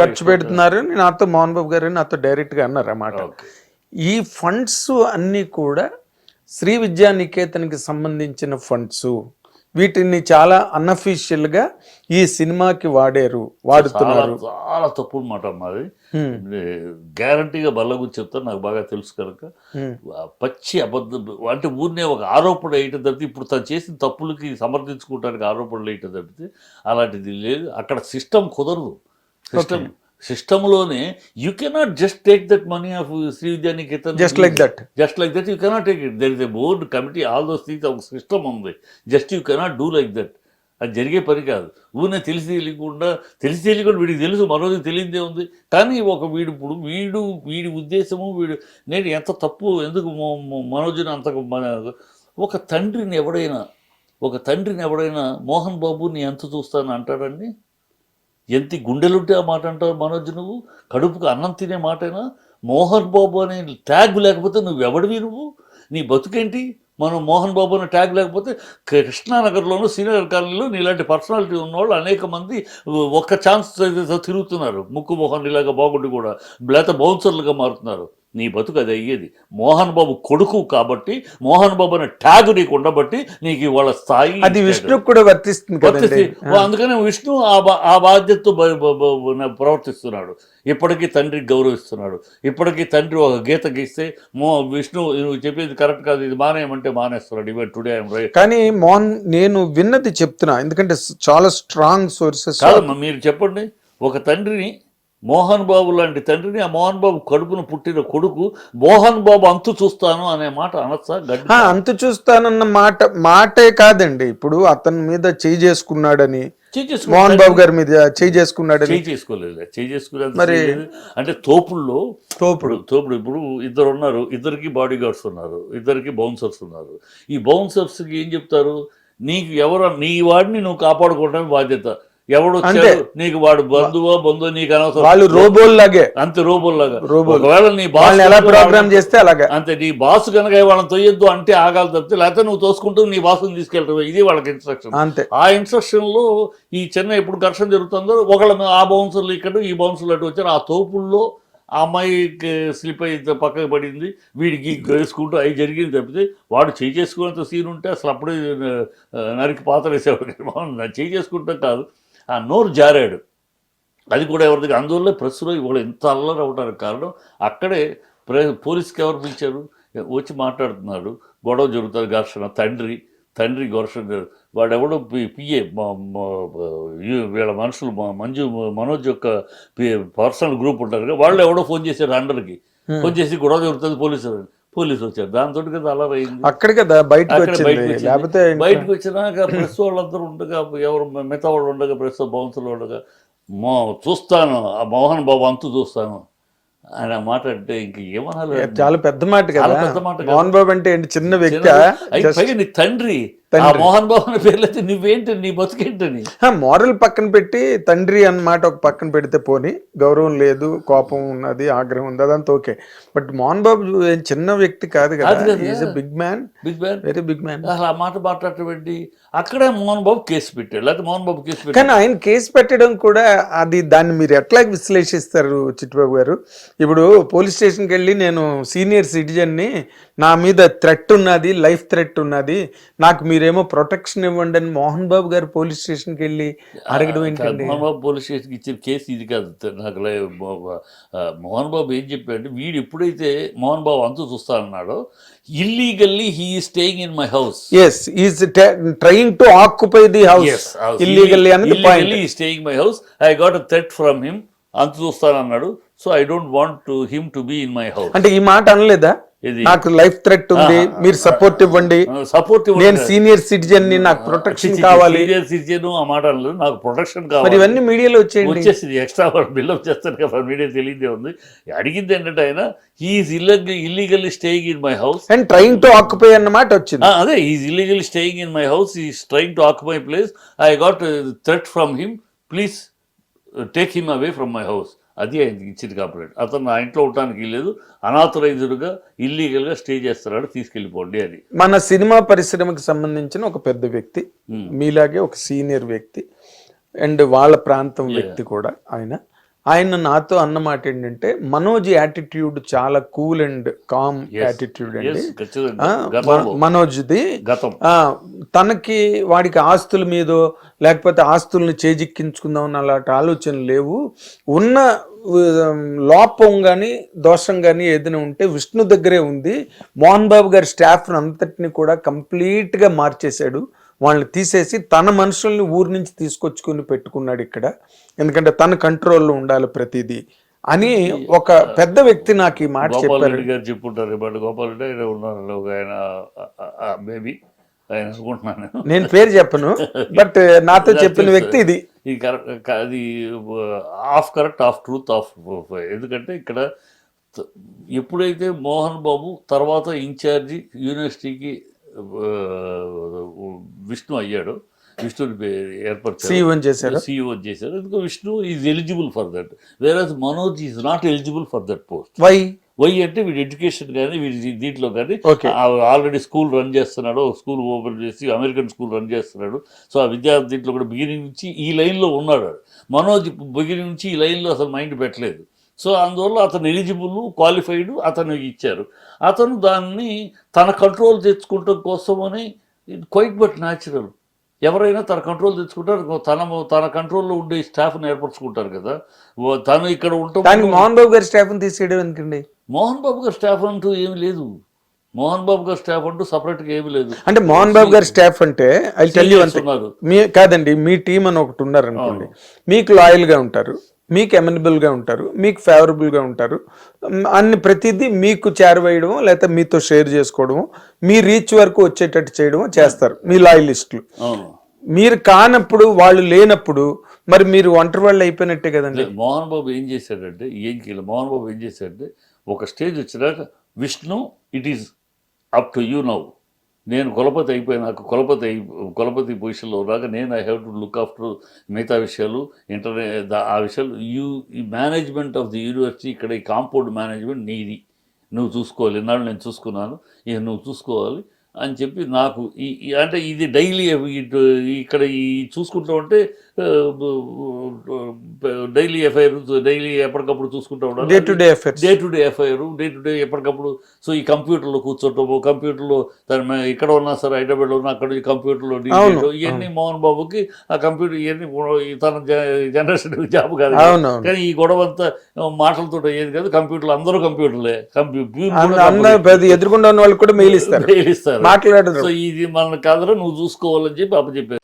ఖర్చు పెడుతున్నారు నాతో మోహన్ బాబు గారు నాతో డైరెక్ట్గా అన్నారు అన్నమాట. ఈ ఫండ్స్ అన్నీ కూడా శ్రీ విద్యా నికేతన్కి సంబంధించిన ఫండ్స్ వీటిని చాలా unofficial గా ఈ సినిమాకి వాడారు వాడుతున్నారు. చాలా తప్పుడు మాట మాది గ్యారంటీగా బల్ల గురించి చెప్తాను నాకు బాగా తెలుసు కనుక. పచ్చి అబద్ధం అంటే ఊరినే ఒక ఆరోపణ వేయటం తప్పితే ఇప్పుడు తను చేసిన తప్పులకి సమర్థించుకోవడానికి ఆరోపణలు వేయటం తప్పితే అలాంటిది లేదు. అక్కడ సిస్టమ్ కుదరదు. System సిస్టంలోనే you cannot just take that money of Sree Vidyanikethan just like that just like that you cannot take it there is a board committee all those things ఒక సిస్టమ్ ఉంది. Just you cannot do like that అది జరిగే పని కాదు. ఊరినే తెలిసి తెలియకుండా తెలిసి తెలియకుండా వీడికి తెలుసు మరోజు తెలియదే ఉంది. కానీ ఒక వీడు ఇప్పుడు వీడు వీడి ఉద్దేశము వీడు నేను ఎంత తప్పు ఎందుకు మనోజ్ని అంత ఒక తండ్రిని ఎవడైనా ఒక తండ్రిని ఎవడైనా మోహన్ బాబు నీ ఎంత చూస్తాను అంటాడండి? ఎంత గుండెలుంటే ఆ మాట అంటావు మనోజ్ నువ్వు? కడుపుకు అన్నం తినే మాటైనా? మోహన్ బాబు అనే ట్యాగ్ లేకపోతే నువ్వు ఎవడివి నువ్వు? నీ బతుకేంటి? మనం మోహన్ బాబు అనే ట్యాగ్ లేకపోతే కృష్ణానగర్లోను శ్రీనగర్ కాలనీలో నీలాంటి పర్సనాలిటీ ఉన్నవాళ్ళు అనేక మంది ఒక్క ఛాన్స్ తిరుగుతున్నారు. ముక్కు మోహన్ ఇలాగ బాగుండి కూడా లేకపోతే బౌన్సర్లుగా మారుతున్నారు. నీ బతుకు అది అయ్యేది. మోహన్ బాబు కొడుకు కాబట్టి మోహన్ బాబు అనే ట్యాగ్ నీకు ఉండబట్టి నీకు ఇవాళ స్థాయి అది. విష్ణుకు కూడా వర్తిస్తుంది కదండి. వర్తిస్తే అందుకనే విష్ణు ఆ బా- ఆ బాధ్యతతో బ- బ- బ- ప్రవర్తిస్తున్నాడు. ఇప్పటికీ తండ్రికి గౌరవిస్తున్నాడు. ఇప్పటికీ తండ్రి ఒక గీత గీస్తే మో విష్ణు నువ్వు చెప్పేది కరెక్ట్ కాదు ఇది మానేయమంటే మానేస్తున్నాడు. ఇవే టుడే కానీ మోహన్ నేను విన్నది చెప్తున్నా ఎందుకంటే చాలా స్ట్రాంగ్ సోర్సెస్. కాదమ్మా మీరు చెప్పండి. ఒక తండ్రిని మోహన్ బాబు లాంటి తండ్రిని ఆ మోహన్ బాబు కడుపున పుట్టిన కొడుకు మోహన్ బాబు అంతు చూస్తాను అనే మాట అనొచ్చా? అంత చూస్తానన్న మాట మాటే కాదండి. ఇప్పుడు అతని మీద చేయి చేసుకున్నాడని మోహన్ బాబు గారి మీద చేయి చేసుకున్నాడని. చేయి చేసుకోలేదు చేయి చేసుకునేంత మరి-. అంటే తోపుల్లో తోపుడు. తోపుడు ఇప్పుడు ఇద్దరు ఉన్నారు. ఇద్దరికి బాడీ గార్డ్స్ ఉన్నారు. ఇద్దరికి బౌన్సర్స్ ఉన్నారు. ఈ బౌన్సర్స్కి ఏం చెప్తారు? నీకు ఎవరు నీ వాడిని నువ్వు కాపాడుకోవడమే బాధ్యత. ఎవడు నీకు వాడు బంధువో బంధువో నీకు అనవసరం. వాళ్ళు రోబోల్ లాగే అంతే రోబోలు. ఒకవేళ నీ బాస్ ఎలా ప్రోగ్రామ్ చేస్తే అలాగా? అంతే నీ బాస్ కనుక వాళ్ళని తొయ్యొద్దు అంటే ఆగాలి తప్పితే లేకపోతే నువ్వు తోసుకుంటూ నీ బాసుని తీసుకెళ్ళటం ఇది వాళ్ళకి ఇన్స్ట్రక్షన్ అంతే. ఆ ఇన్స్ట్రక్షన్లో ఈ చెన్నై ఎప్పుడు ఘర్షణ జరుగుతుందో ఒకళ్ళ ఆ బౌన్సర్లు ఇక్కడ ఈ బౌన్సర్లు అటు వచ్చారు. ఆ తోపుల్లో ఆ అమ్మాయికి స్లిప్ అయితే పక్కకు పడింది. వీడికి వేసుకుంటూ అవి జరిగింది తప్పితే వాడు చేయి చేసుకునేంత సీన్ ఉంటే అసలు అప్పుడే నరికి పాత్ర వేసేవాడు. చేయి చేసుకుంటాం కాదు. ఆ నోరు జారాడు. అది కూడా ఎవరి దగ్గర? అందువల్ల ప్రెస్లో ఇవాళ ఎంత అల్లరి అవడానికి కారణం. అక్కడే ప్రె పోలీస్కి ఎవరు పిలిచారు? వచ్చి మాట్లాడుతున్నాడు. గొడవ జరుగుతుంది. ఘర్షణ తండ్రి తండ్రి ఘర్షణ వాడెవడో పి- పిఏ వీళ్ళ మనుషులు మంజు మనోజ్ యొక్క పర్సనల్ గ్రూప్ ఉంటారు కదా వాళ్ళు ఎవడో ఫోన్ చేశారు అండర్కి ఫోన్ చేసి గొడవ జరుగుతుంది పోలీసు పోలీసు వచ్చారు. దాంతో కదా అల్లరి అయింది అక్కడ కదా బయటకు వచ్చింది. లేకపోతే బయటకు వచ్చినాక ప్రెస్ వాళ్ళందరూ ఉండగా ఎవరు మిగతా వాళ్ళు ఉండగా ప్రెస్ బౌన్సులు ఉండగా మో చూస్తాను. ఆ మోహన్ బాబు అంతు చూస్తాను. ఆయన మాట అంటే ఇంక ఏమనాలి? చాలా పెద్ద మాట కదా. పెద్ద మాట. మోహన్ బాబు అంటే ఏంటి? చిన్న వ్యక్తి పైగా నీ తండ్రి. మోహన్ బాబు పేర్లైతే నువ్వేంటి నీ బతుకేంటని మోరల్ పక్కన పెట్టి తండ్రి అన్నమాట ఒక పక్కన పెడితే పోని. గౌరవం లేదు కోపం ఉన్నది ఆగ్రహం ఉంది అదంతా ఓకే. బట్ మోహన్ బాబు చిన్న వ్యక్తి కాదు కాదు. Is big man big man very big man అసలు ఆ మాట మాట్లాడటం అక్కడే మోహన్ బాబు కేసు పెట్టాడు. లేకపోతే మోహన్ బాబు కేసు పెట్టాడు. కానీ ఆయన కేసు పెట్టడం కూడా అది దాన్ని మీరు ఎట్లా విశ్లేషిస్తారు చిట్టుబాబు గారు? ఇప్పుడు పోలీస్ స్టేషన్కి వెళ్ళి నేను సీనియర్ సిటిజన్ని నా మీద థ్రెట్ ఉన్నది లైఫ్ థ్రెట్ ఉన్నది నాకు మీరేమో ప్రొటెక్షన్ ఇవ్వండి అని మోహన్ బాబు గారు పోలీస్ స్టేషన్కి వెళ్ళి అడగడం ఏంటండి? మోహన్ బాబు పోలీస్ స్టేషన్కి ఇచ్చిన కేసు ఇది కాదు. నాకు మోహన్ బాబు ఏం చెప్పాడంటే వీడు ఎప్పుడైతే మోహన్ బాబు అంతు చూస్తా అన్నాడో illegally he staying in my house as is trying to occupy the house illegally అనేది point staying my house I got a threat from him అంత చూస్తానన్నాడు. So I don't want to him to be in my house అంటే ఈ మాట అనలేదా? నాకు life threat ఉంది మీరు support ఇవ్వండి. సపోర్ట్ నేను సీనియర్ సిటిజన్ని నాకు ప్రొటెక్షన్ కావాలి. సీరియస్ ఆ మాట అనలేదు నాకు ప్రొటెక్షన్ కావాలి. ఇవన్నీ మీడియాలో వచ్చేయండి. వచ్చేసింది. ఎక్స్ట్రా బిల్డప్ చేస్తాను కదా మీడియా తెలియదే ఉంది. అడిగింది ఏంటంటే ఆయన he is illegal illegally staying in my house and trying to occupy అన్నమాట వచ్చింది. అదే is illegal staying in my house is trying to occupy place I got threat from him please take him away from my house అది ఆయనకి ఇచ్చింది cooperate అతను నా ఇంట్లో ఉండటానికి లేదు అనాథరైజ్డ్గా ఇల్లీగల్గా స్టే చేస్తున్నాడు తీసుకెళ్ళిపోండి అని. మన సినిమా పరిశ్రమకు సంబంధించిన ఒక పెద్ద వ్యక్తి Hmm. మీలాగే ఒక సీనియర్ వ్యక్తి అండ్ వాళ్ళ ప్రాంతం వ్యక్తి కూడా ఆయన. ఆయన నాతో అన్నమాట ఏంటంటే మనోజ్ యాటిట్యూడ్ చాలా కూల్ అండ్. కామ్ యాటిట్యూడ్ అండి మనోజ్ది. తనకి వాడికి ఆస్తుల మీదో లేకపోతే ఆస్తుల్ని చేజిక్కించుకుందాం అలాంటి ఆలోచనలు లేవు. ఉన్న లోపం కానీ దోషం కానీ ఏదైనా ఉంటే విష్ణు దగ్గరే ఉంది. మోహన్ బాబు గారి స్టాఫ్ అంతటిని కూడా complete గా మార్చేశాడు. వాళ్ళని తీసేసి తన మనుషుల్ని ఊరి నుంచి తీసుకొచ్చుకుని పెట్టుకున్నాడు ఇక్కడ. ఎందుకంటే తన కంట్రోల్లో ఉండాలి ప్రతిదీ అని ఒక పెద్ద వ్యక్తి నాకు ఈ మాట చెప్పారు. గారు చెప్పుంటారు బట్ గోపాల్ రెడ్డి ఆయన ఉన్నారు ఒక ఆయన బేబీ ఆయన అనుకుంటున్నాను. నేను పేరు చెప్పను బట్ నాతో చెప్పిన వ్యక్తి ఇది. ఇది కరెక్ట్ అది half correct half truth half ఎందుకంటే ఇక్కడ ఎప్పుడైతే మోహన్ బాబు తర్వాత ఇన్ఛార్జి యూనివర్సిటీకి విష్ణు అయ్యాడు. విష్ణుని ఏర్పరిచారు. సీఎం చేశారు. సీఈఓ చేశారు. ఎందుకంటే Vishnu is eligible for that వేరే Manoj is not eligible for that post why why అంటే వీడి ఎడ్యుకేషన్ కానీ వీడి దీంట్లో కానీ. ఆల్రెడీ స్కూల్ రన్ చేస్తున్నాడు. స్కూల్ ఓపెన్ చేసి అమెరికన్ స్కూల్ రన్ చేస్తున్నాడు. సో ఆ విద్యార్థి దీంట్లో కూడా బిగినింగ్ నుంచి ఈ లైన్లో ఉన్నాడు. మనోజ్ బిగినింగ్ నుంచి ఈ లైన్లో అసలు మైండ్ పెట్టలేదు. సో అందువల్ల అతను ఎలిజిబుల్ క్వాలిఫైడ్ అతను ఇచ్చారు. అతను దాన్ని తన కంట్రోల్ తెచ్చుకోవటం కోసమని క్వైట్ బట్ న్యాచురల్. ఎవరైనా తన కంట్రోల్ తెచ్చుకుంటారు తన తన కంట్రోల్లో ఉండే స్టాఫ్ని ఏర్పరచుకుంటారు కదా. తను ఇక్కడ ఉంటాం మోహన్ బాబు గారి స్టాఫ్ తీసేయడం ఎందుకండి? మోహన్ బాబు గారు స్టాఫ్ అంటూ ఏమీ లేదు. మోహన్ బాబు గారు స్టాఫ్ అంటూ సపరేట్గా ఏమీ లేదు. అంటే మోహన్ బాబు గారి స్టాఫ్ అంటే ఐ టెల్ యూ Seniors అంతే. ఉన్నారు. మీ కాదండి మీ టీం అని ఒకటి ఉన్నారు అనుకోండి మీకు లాయల్గా ఉంటారు. మీకు amenable గా ఉంటారు మీకు favorable గా ఉంటారు. అన్ని ప్రతిదీ మీకు చేరవేయడం లేకపోతే మీతో షేర్ చేసుకోవడం మీ రీచ్ వరకు వచ్చేటట్టు చేయడం చేస్తారు మీ లాయలిస్టులు మీరు కానప్పుడు వాళ్ళు లేనప్పుడు మరి మీరు ఒంటరి వాళ్ళు అయిపోయినట్టే కదండి. మోహన్ బాబు ఏం చేశాడంటే ఏం చేయలేదు. మోహన్ బాబు ఏం చేశాడంటే ఒక స్టేజ్ వచ్చినాక Vishnu it is up to you now నేను కులపతి అయిపోయినాక కులపతి అయి కులపతి పొజిషన్లో ఉన్నాక నేను I have to look after మిగతా విషయాలు ఇంటర్నే ఆ విషయాలు యూ ఈ మేనేజ్మెంట్ ఆఫ్ ది యూనివర్సిటీ ఇక్కడ ఈ కాంపౌండ్ మేనేజ్మెంట్ నీది. నువ్వు చూసుకోవాలి. ఇన్నాళ్ళు నేను చూసుకున్నాను. ఇక నువ్వు చూసుకోవాలి. అని చెప్పి నాకు ఈ అంటే ఇది డైలీ ఇక్కడ ఈ చూసుకుంటూ ఉంటే డైలీ ఎఫ్ఐఆర్ డైలీ ఎప్పటికప్పుడు చూసుకుంటూ డే ఉండాలి. To day affairs day to day FIR day to day ఎప్పటికప్పుడు. సో ఈ కంప్యూటర్లో కూర్చోటము కంప్యూటర్లో తన ఇక్కడ ఉన్నా సరే హైదరాబాద్లో ఉన్నా అక్కడ ఈ కంప్యూటర్లో డీల్ ఇవన్నీ మోహన్ బాబుకి ఆ కంప్యూటర్ ఇవన్నీ తన జనరేషన్ జాబ్ కాదు. కానీ ఈ గొడవ అంతా మాటలతో అయ్యేది కాదు కంప్యూటర్లు అందరూ కంప్యూటర్లే. కంప్యూటర్. ఎదురుకుండా వాళ్ళు కూడా మెయిల్ ఇస్తారు. ఇస్తారు. మాట్లాడరు. సో ఇది మన కాదురా నువ్వు చూసుకోవాలని చెప్పి అప్పచెప్పారు